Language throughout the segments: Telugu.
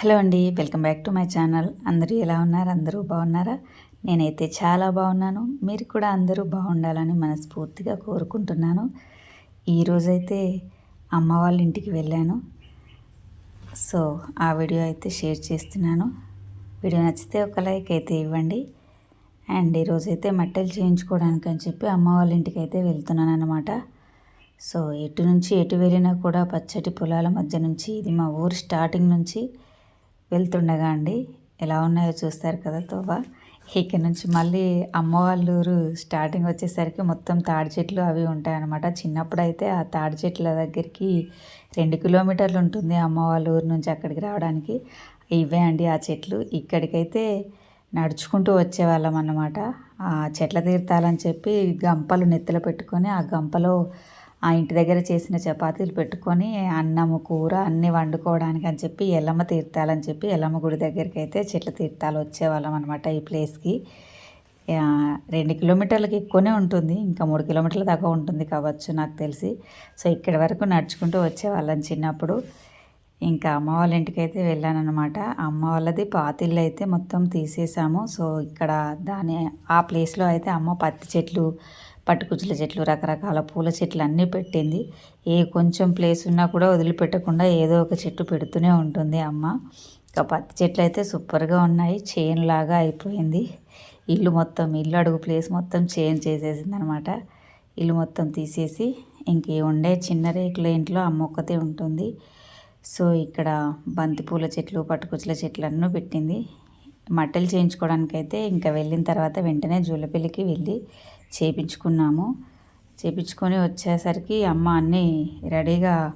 హలో అండి welcome back to my channel. అందరూ ఎలా ఉన్నారు? అందరూ బాగున్నారా? నేనైతే చాలా బాగున్నాను. మీరు కూడా అందరూ బాగుండాలని మనస్ఫూర్తిగా కోరుకుంటున్నాను. ఈరోజైతే అమ్మ వాళ్ళ ఇంటికి వెళ్ళాను. సో ఆ వీడియో అయితే షేర్ చేస్తున్నాను. వీడియో నచ్చితే ఒక లైక్ అయితే ఇవ్వండి. అండ్ ఈరోజైతే మట్టెలు చేయించుకోవడానికి అని చెప్పి అమ్మ వాళ్ళ ఇంటికి అయితే వెళ్తున్నాను అనమాట సో ఎటు నుంచి ఎటు వెళ్ళినా కూడా పచ్చటి పొలాల మధ్య నుంచి ఇది మా ఊరు స్టార్టింగ్ నుంచి వెళ్తుండగా అండి ఎలా ఉన్నాయో చూస్తారు కదా తోవ. ఇక్కడ నుంచి మళ్ళీ అమ్మవాళ్ళూరు ఊరు స్టార్టింగ్ వచ్చేసరికి మొత్తం తాడి చెట్లు అవి ఉంటాయన్నమాట. చిన్నప్పుడు అయితే ఆ తాడి చెట్ల దగ్గరికి రెండు కిలోమీటర్లు ఉంటుంది అమ్మ వాళ్ళ ఊరు నుంచి అక్కడికి రావడానికి. ఇవే అండి ఆ చెట్లు. ఇక్కడికైతే నడుచుకుంటూ వచ్చేవాళ్ళం అన్నమాట. ఆ చెట్ల తీర్థాలని చెప్పి గంపలు నెత్తిలో పెట్టుకొని ఆ గంపలో ఆ ఇంటి దగ్గర చేసిన చపాతీలు పెట్టుకొని అన్నము కూర అన్నీ వండుకోవడానికి అని చెప్పి ఎల్లమ్మ తీర్థాలని చెప్పి ఎల్లమ్మ గుడి దగ్గరికి అయితే చెట్ల తీర్థాలు వచ్చేవాళ్ళం అనమాట ఈ ప్లేస్కి. రెండు కిలోమీటర్లకి ఎక్కువనే ఉంటుంది. ఇంకా మూడు కిలోమీటర్ల దాకా ఉంటుంది కావచ్చు నాకు తెలిసి. సో ఇక్కడి వరకు నడుచుకుంటూ వచ్చేవాళ్ళం చిన్నప్పుడు. ఇంకా అమ్మ వాళ్ళ ఇంటికి అయితే వెళ్ళానమాట అమ్మ వాళ్ళది పాతిళ్ళు అయితే మొత్తం తీసేసాము. సో ఇక్కడ దాని ఆ ప్లేస్లో అయితే అమ్మ పత్తి చెట్లు పట్టుకుచ్చుల చెట్లు రకరకాల పూల చెట్లు అన్నీ పెట్టింది. ఏ కొంచెం ప్లేస్ ఉన్నా కూడా వదిలిపెట్టకుండా ఏదో ఒక చెట్టు పెడుతూనే ఉంటుంది అమ్మ. ఇంకా పత్తి చెట్లు అయితే సూపర్గా ఉన్నాయి. చైన్ లాగా అయిపోయింది. ఇల్లు మొత్తం ఇల్లు అడుగు ప్లేస్ మొత్తం చేంజ్ చేసేసింది అనమాట ఇల్లు మొత్తం తీసేసి ఇంక ఉండే చిన్న రేకుల ఇంట్లో అమ్మ ఒక్కతే ఉంటుంది. సో ఇక్కడ బంతిపూల చెట్లు పట్టుకుచ్చుల చెట్లు అన్నీ పెట్టింది. మట్టలు చేయించుకోవడానికి అయితే ఇంకా వెళ్ళిన తర్వాత వెంటనే జూలపల్లికి వెళ్ళి చేపించుకున్నాము. చేపించుకొని వచ్చేసరికి అమ్మ అన్నీ రెడీగా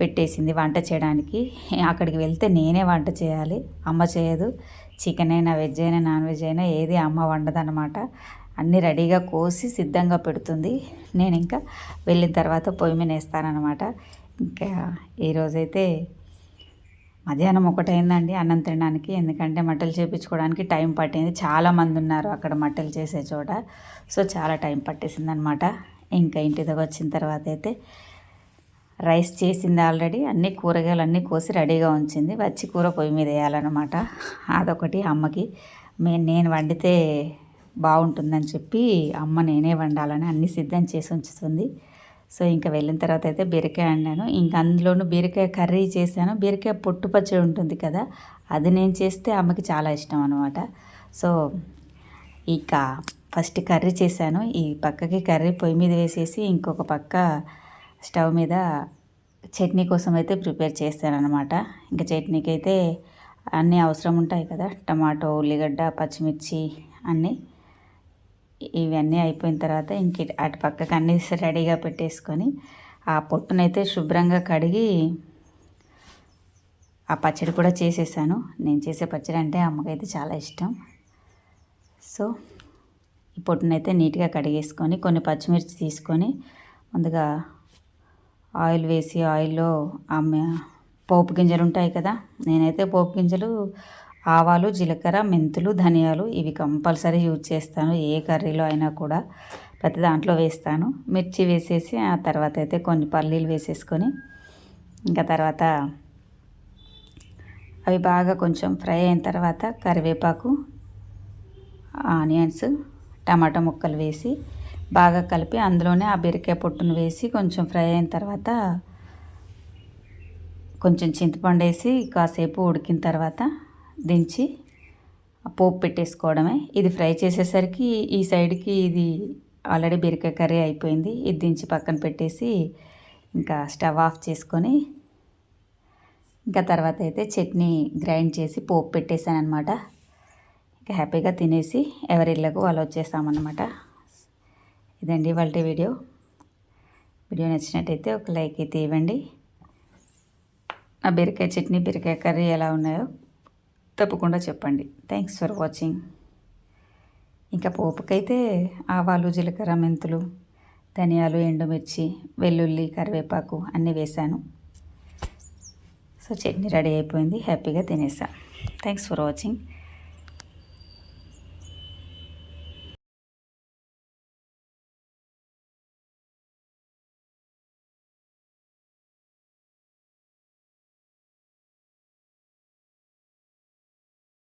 పెట్టేసింది వంట చేయడానికి. అక్కడికి వెళ్తే నేనే వంట చేయాలి. అమ్మ చేయదు. చికెన్ అయినా వెజ్ అయినా నాన్ వెజ్ అయినా ఏది అమ్మ వండదనమాట అన్నీ రెడీగా కోసి సిద్ధంగా పెడుతుంది. నేను ఇంకా వెళ్ళిన తర్వాత పొయ్యి మీద వేస్తానన్నమాట. ఇంకా ఈరోజైతే మధ్యాహ్నం ఒకటైందండి అన్నం తినడానికి. ఎందుకంటే మట్టలు చేపించుకోవడానికి టైం పట్టింది. చాలామంది ఉన్నారు అక్కడ మట్టలు చేసే చోట. సో చాలా టైం పట్టేసింది అనమాట ఇంకా ఇంటి దగ్గర వచ్చిన తర్వాత అయితే రైస్ చేసింది ఆల్రెడీ. అన్ని కూరగాయలు అన్నీ కోసి రెడీగా ఉంచింది. వచ్చి కూర పొయ్యి మీద వేయాలన్నమాట. అదొకటి అమ్మకి. మే నేను వండితే బాగుంటుందని చెప్పి అమ్మ నేనే వండాలని అన్ని సిద్ధం చేసి ఉంచుతుంది. సో ఇంకా వెళ్ళిన తర్వాత అయితే బీరకాయ వండాను ఇంకా అందులోనూ బీరకాయ కర్రీ చేశాను. బీరకాయ పొట్టు పచ్చడి ఉంటుంది కదా అది నేను చేస్తే అమ్మకి చాలా ఇష్టం అనమాట సో ఇక ఫస్ట్ కర్రీ చేశాను. ఈ పక్కకి కర్రీ పొయ్యి మీద వేసేసి ఇంకొక పక్క స్టవ్ మీద చట్నీ కోసం అయితే ప్రిపేర్ చేస్తాను అనమాట ఇంకా చట్నీకి అయితే అన్నీ అవసరం ఉంటాయి కదా టమాటో ఉల్లిగడ్డ పచ్చిమిర్చి అన్నీ. ఇవన్నీ అయిపోయిన తర్వాత ఇంక అటు పక్కకి అన్నీ రెడీగా పెట్టేసుకొని ఆ పొట్టునైతే శుభ్రంగా కడిగి ఆ పచ్చడి కూడా చేసేసాను. నేను చేసే పచ్చడి అంటే అమ్మకైతే చాలా ఇష్టం. సో ఈ పొట్టునైతే నీట్గా కడిగేసుకొని కొన్ని పచ్చిమిర్చి తీసుకొని ముందుగా ఆయిల్ వేసి ఆయిల్లో ఆమె పోపు గింజలు ఉంటాయి కదా నేనైతే పోపు గింజలు ఆవాలు జీలకర్ర మెంతులు ధనియాలు ఇవి కంపల్సరీ యూజ్ చేస్తాను. ఏ కర్రీలో అయినా కూడా ప్రతి దాంట్లో వేస్తాను. మిర్చి వేసేసి ఆ తర్వాత అయితే కొన్ని పల్లీలు వేసేసుకొని ఇంకా తర్వాత అవి బాగా కొంచెం ఫ్రై అయిన తర్వాత కరివేపాకు ఆనియన్స్ టమాటా ముక్కలు వేసి బాగా కలిపి అందులోనే ఆ బీరకాయ పొట్టును వేసి కొంచెం ఫ్రై అయిన తర్వాత కొంచెం చింతపండు వేసి కాసేపు ఉడికిన తర్వాత దించి పోపు పెట్టేసుకోవడమే. ఇది ఫ్రై చేసేసరికి ఈ సైడ్కి ఇది ఆల్రెడీ బీరకాయ కర్రీ అయిపోయింది. ఇది దించి పక్కన పెట్టేసి ఇంకా స్టవ్ ఆఫ్ చేసుకొని ఇంకా తర్వాత అయితే చట్నీ గ్రైండ్ చేసి పోపు పెట్టేశాను అనమాట ఇంకా హ్యాపీగా తినేసి ఎవరిళ్ళకు వాళ్ళు వచ్చేసామన్నమాట ఇదండి వాళ్ళ వీడియో. వీడియో నచ్చినట్టయితే ఒక లైక్ అయితే ఇవ్వండి. ఆ బీరకాయ చట్నీ బీరకాయ కర్రీ ఎలా ఉన్నాయో తప్పకుండా చెప్పండి. థ్యాంక్స్ ఫర్ వాచింగ్ ఇంకా పోపుకైతే ఆవాలు జీలకర్ర మెంతులు ధనియాలు ఎండుమిర్చి వెల్లుల్లి కరివేపాకు అన్నీ వేశాను. సో చట్నీ రెడీ అయిపోయింది. హ్యాపీగా తినేసా. Thanks for watching